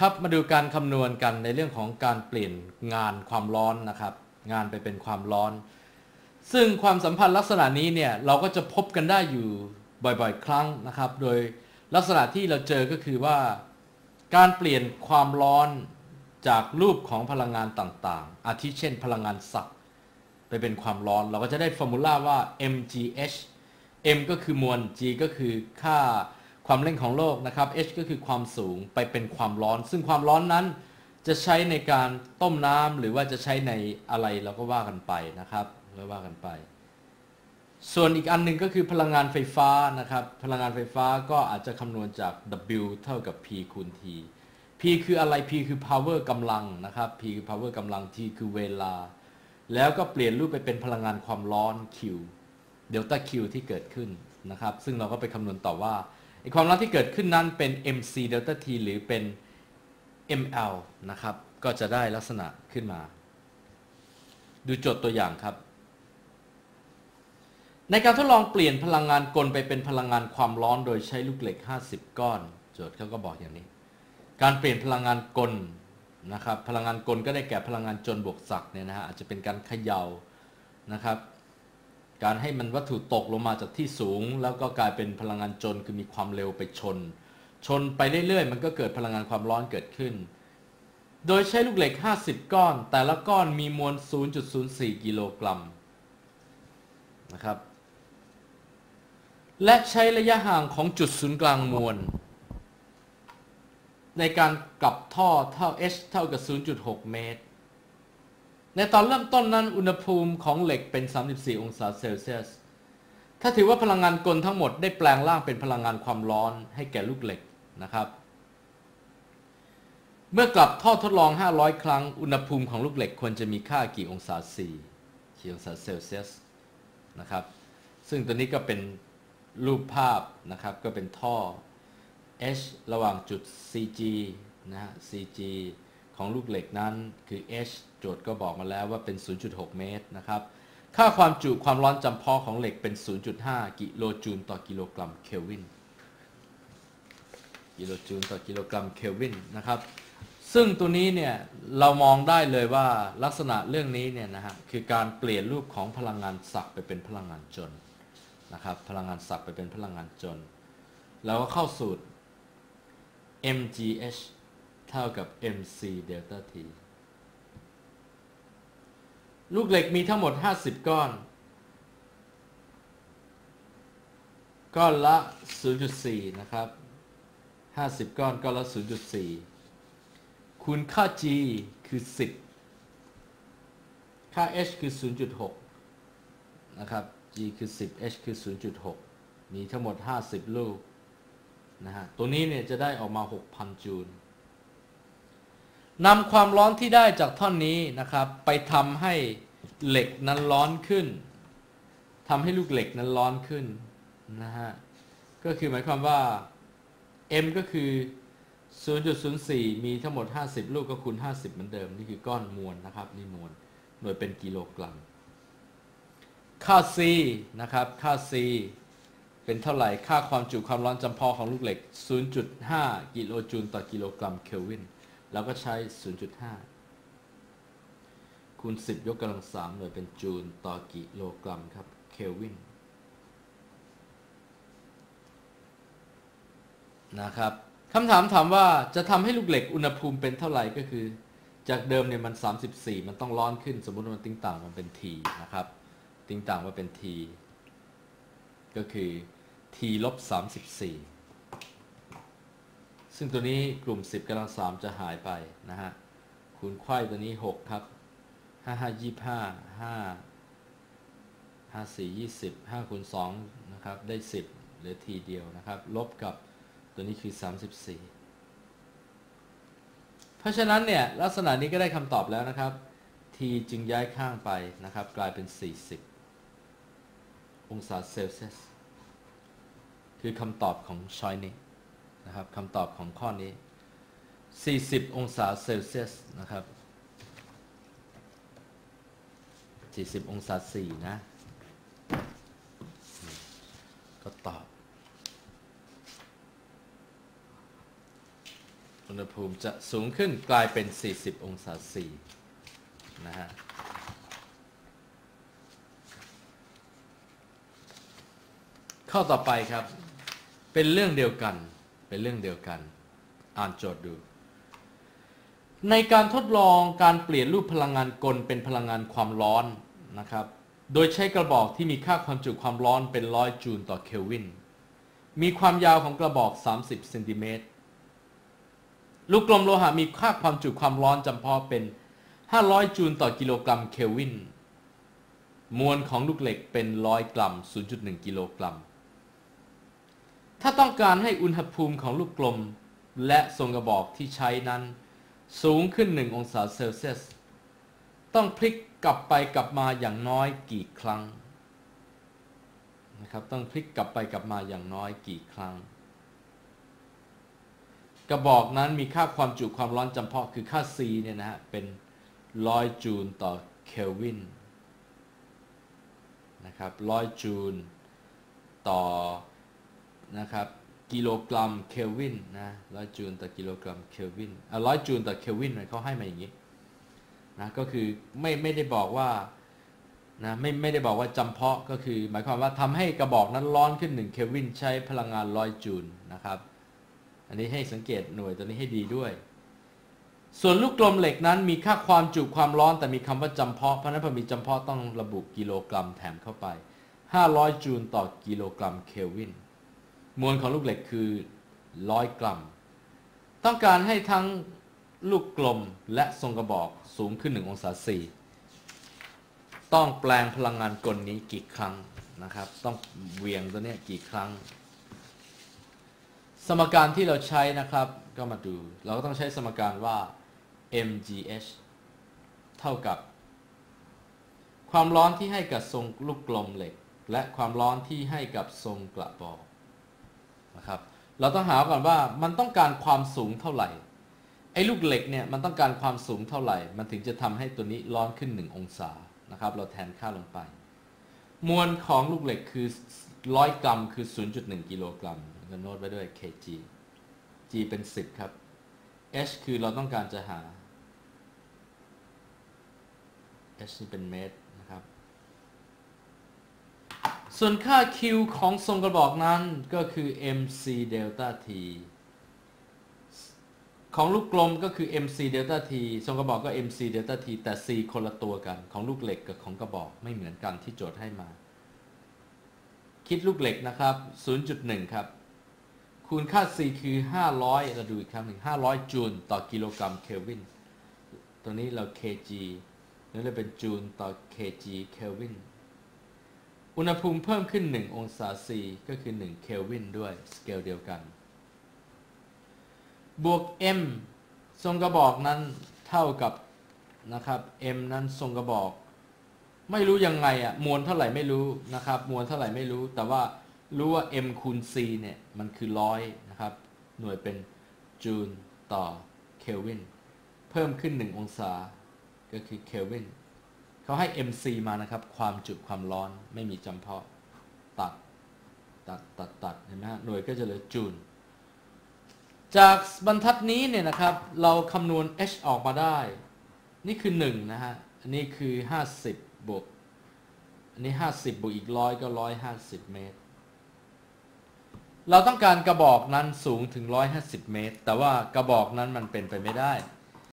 ครับมาดูการคำนวณกันในเรื่องของการเปลี่ยนงานความร้อนนะครับ งานไปเป็นความร้อน ซึ่งความสัมพันธ์ลักษณะนี้เนี่ยเราก็จะพบกันได้อยู่บ่อยๆ ครั้งนะครับ โดยลักษณะที่เราเจอก็คือว่า การเปลี่ยนความร้อนจากรูปของพลังงานต่างๆ อาทิเช่น พลังงานสักไปเป็นความร้อน เราก็จะได้ฟอร์มูลาว่า mgh m ก็คือมวล g ก็คือค่า ความเร่งของโลกนะครับ h ก็คือความสูงไปเป็นความร้อน ซึ่งความร้อนนั้นจะใช้ในการต้มน้ำหรือว่าจะใช้ในอะไรเราก็ว่ากันไปนะครับก็ว่ากันไป ส่วนอีกอันหนึ่งก็คือพลังงานไฟฟ้านะครับ พลังงานไฟฟ้าก็อาจจะคำนวณจาก W เท่ากับ P คูณ T P คืออะไร P คือ power กำลังนะครับ P คือ power กำลัง T คือเวลา แล้วก็เปลี่ยนรูปไปเป็นพลังงานความร้อน Q เดลต้า Q ที่เกิดขึ้นนะครับ ซึ่งเราก็ไปคำนวณต่อว่า ไอความร้อนที่เกิดขึ้นนั้นเป็น mc เดลต้า T หรือเป็น ml นะครับ ก็จะได้ลักษณะขึ้นมา ดูโจทย์ตัวอย่างครับ ในการทดลองเปลี่ยนพลังงานกลไปเป็นพลังงานความร้อนโดยใช้ลูกเหล็ก 50 ก้อน โจทย์เขาก็บอกอย่างนี้ การเปลี่ยนพลังงานกลนะครับ พลังงานกลก็ได้แก่พลังงานจนบวกศักเนี่ยนะฮะอาจจะเป็นการเขย่านะครับ การให้มันวัตถุตกลงมาจากที่สูง แล้วก็กลายเป็นพลังงานจนคือมีความเร็วไปชน ชนไปเรื่อยๆ มันก็เกิดพลังงานความร้อนเกิดขึ้น โดยใช้ลูกเหล็ก 50 ก้อน แต่ละก้อนมีมวล 0.04 กิโลกรัมนะครับ และใช้ระยะห่างของจุดศูนย์กลางมวล ในการกลับท่อเท่า h เท่ากับ 0.6 เมตร ในตอนเริ่มต้นนั้นอุณหภูมิของเหล็กเป็น 34 องศาเซลเซียส ถ้าถือว่าพลังงานกลทั้งหมดได้แปลงร่างเป็นพลังงานความร้อนให้แก่ลูกเหล็กนะครับ เมื่อกลับท่อทดลอง 500 ครั้ง อุณหภูมิของลูกเหล็กควรจะมีค่ากี่องศา C กี่องศาเซลเซียสนะครับ ซึ่งตัวนี้ก็เป็นรูปภาพนะครับ ก็เป็นท่อ H ระหว่างจุด CG นะฮะ CG ของลูกเหล็กนั้นคือ H โจทย์ก็บอกมาแล้วว่าเป็น 0.6 เมตรนะครับ ค่าความจุความร้อนจำเพาะของเหล็กเป็น 0.5 กิโลจูลต่อกิโลกรัมเคลวิน กิโลจูลต่อกิโลกรัมเคลวินนะครับ ซึ่งตัวนี้เนี่ยเรามองได้เลยว่าลักษณะเรื่องนี้เนี่ยนะฮะคือการเปลี่ยนรูปของพลังงานศักไปเป็นพลังงานจนนะครับพลังงานศักไปเป็นพลังงานจน แล้วก็เข้าสูตร mgh เท่ากับ mc delta t ลูกเหล็กมีทั้งหมด 50 ก้อน ก้อนละ 0.4 นะครับ 50 ก้อนก้อนละ 0.4 คูณค่า g คือ 10 ค่า h คือ 0.6 นะครับ g คือ 10 h คือ 0.6 มีทั้งหมด 50 ลูกนะฮะ ตัวนี้เนี่ยจะได้ออกมา 6,000 จูล นำความร้อนที่ได้จากท่อนนี้นะครับ ไปทำให้เหล็กนั้นร้อนขึ้นทำให้ลูกเหล็กนั้นร้อนขึ้นนะฮะก็คือหมายความว่า m ก็คือ 0.04 มีทั้งหมด 50 ลูกก็คูณ 50 เหมือนเดิม นี่คือก้อนมวลนะครับ นี่มวลหน่วยเป็นกิโลกรัม ค่า c นะครับ ค่า c เป็นเท่าไหร่ ค่าความจุความร้อนจำเพาะของลูกเหล็ก 0.5 กิโลจูลต่อกิโลกรัมเคลวิน แล้วก็ใช้ 0.5 คูณ 10 ยกกำลัง 3 หน่วยเป็นจูลต่อกิโลกรัมครับ เคลวิน นะครับคำถามถามว่าจะทำให้ลูกเหล็กอุณหภูมิเป็นเท่าไหร่ก็คือ จากเดิมเนี่ยมัน 34 มันต้องร้อนขึ้น สมมติมันติ้งต่างมันเป็น T นะครับ ติ้งต่างว่าเป็น T ก็คือ T ลบ34 ซึ่งตัวนี้กลุ่ม 10กำลัง3จะหายไปนะฮะคูณไข่ตัวนี้ 6 ครับ 5 5 25 5 5 4 20 5คูณ2นะครับ ได้ 10 เหลือ T เดียวนะครับ ลบกับตัวนี้คือ 34 เพราะฉะนั้นเนี่ย ลักษณะนี้ก็ได้คำตอบแล้วนะครับ t จึงย้ายข้างไปนะครับ กลายเป็น 40 องศาเซลเซียส คือคำตอบของช้อยนี้ นะครับคำตอบของข้อนี้ 40 องศาเซลเซียสนะครับ 40 องศา4นะ ก็ตอบ อุณหภูมิจะสูงขึ้นกลายเป็น 40 องศาซีนะฮะข้อต่อไปครับ เป็นเรื่องเดียวกัน เป็นเรื่องเดียวกัน อ่านโจทย์ดู ในการทดลองการเปลี่ยนรูปพลังงานกลเป็นพลังงานความร้อนนะครับ โดยใช้กระบอกที่มีค่าความจุความร้อนเป็นร้อยจูลต่อเคลวิน มีความยาวของกระบอก 30เซนติเมตร ลูกกลมโลหะมีค่าความจุความร้อนจำเพาะเป็น 500 จูลต่อกิโลกรัมเคลวิน มวลของลูกเหล็กเป็น 100 กรัม 0.1 กิโลกรัม ถ้าต้องการให้อุณหภูมิของลูกกลม และทรงกระบอกที่ใช้นั้น สูงขึ้น 1 องศาเซลเซียส ต้องพลิกกลับไปกลับมาอย่างน้อยกี่ครั้งนะครับต้องพลิกกลับไปกลับมาอย่างน้อยกี่ครั้ง กระบอกนั้นมีค่าความจุความร้อนจำเพาะคือค่า C เนี่ยนะฮะเป็นร้อยจูลต่อเคลวินนะครับร้อยจูลต่อ นะครับกิโลกรัมเคลวินนะร้อยจูลต่อกิโลกรัมเคลวินอะร้อยจูลต่อเคลวินเขาให้มาอย่างนี้นะก็คือไม่ไม่ได้บอกว่านะไม่ไม่ได้บอกว่าจำเพาะก็คือ หมายความว่าทำให้กระบอกนั้นร้อนขึ้น1เคลวินใช้พลังงานร้อยจูลนะครับ อันนี้ให้สังเกตหน่วยตัวนี้ให้ดีด้วย ส่วนลูกกลมเหล็กนั้นมีค่าความจุความร้อนแต่มีคำว่าจำเพาะเพราะฉะนั้นพอมีจำเพาะต้องระบุกิโลกรัมแถมเข้าไป 500 จูลต่อกิโลกรัมเคลวิน มวลของลูกเหล็กคือ100กรัม ต้องการให้ทั้งลูกกลมและทรงกระบอกสูงขึ้น1องศาซีต้องแปลงพลังงานกลนี้กี่ครั้งนะครับ ต้องเวียงตัวนี้กี่ครั้ง สมการที่เราใช้นะครับก็มาดู เราก็ต้องใช้สมการว่า mgh เท่ากับ ความร้อนที่ให้กับทรงลูกกลมเหล็ก และความร้อนที่ให้กับทรงกระบอก นะครับ เราต้องหาก่อนว่ามันต้องการความสูงเท่าไหร่ ไอ้ลูกเหล็กเนี่ยมันต้องการความสูงเท่าไหร่ มันถึงจะทำให้ตัวนี้ร้อนขึ้น 1 องศานะครับ เราแทนค่าลงไป มวลของลูกเหล็กคือ100กรัมคือ 0.1 กิโลกรัมก็โน้ตไว้ด้วย kg g เป็น 10 ครับ h คือเราต้องการจะหา h นี่เป็นเมตร ส่วนค่า q ของทรงกระบอกนั้นก็คือ mc delta t ของลูกกลมก็คือ mc delta t ทรงกระบอกก็ mc delta t แต่ c คนละตัวกัน ของลูกเหล็กกับของกระบอกไม่เหมือนกันที่โจทย์ให้มา คิดลูกเหล็กนะครับ 0.1 ครับ คูณค่า C คือ 500 เราดูอีกครั้งหนึ่ง500 จูลต่อกิโลกรัมเคลวิน ตัวนี้เรา kg นี่นเราเป็นจูลต่อ kg เคลวิน อุณหภูมิเพิ่มขึ้น 1 องศา C ก็คือ 1 เคลวินด้วย สเกลเดียวกัน บวก M ทรงกระบอกนั้นเท่ากับนะครับ M นั้นทรงกระบอก ไม่รู้ยังไงอะมวลเท่าไหร่ไม่รู้นะครับ มวลเท่าไหร่ไม่รู้ แต่ว่ารู้ว่า m คูณ c เนี่ยมันคือร้อยนะครับ หน่วยเป็นจูลต่อเคลวิน เพิ่มขึ้น 1 องศาก็คือเคลวิน เขาให้ mc มานะครับ ความจุความร้อนไม่มีจำเพาะตัด ตัดตัดตัดเห็นไหมฮะหน่วยก็จะเหลือจูลจากบรรทัดนี้เนี่ยนะครับ เราคำนวณ h ออกมาได้ นี่คือ 1 นะฮะ อันนี้คือ 50 บวก อันนี้ 50 บวกอีกร้อยก็ 150 เมตร เราต้องการกระบอกนั้นสูงถึง 150 เมตร แต่ว่ากระบอกนั้นมันเป็นไปไม่ได้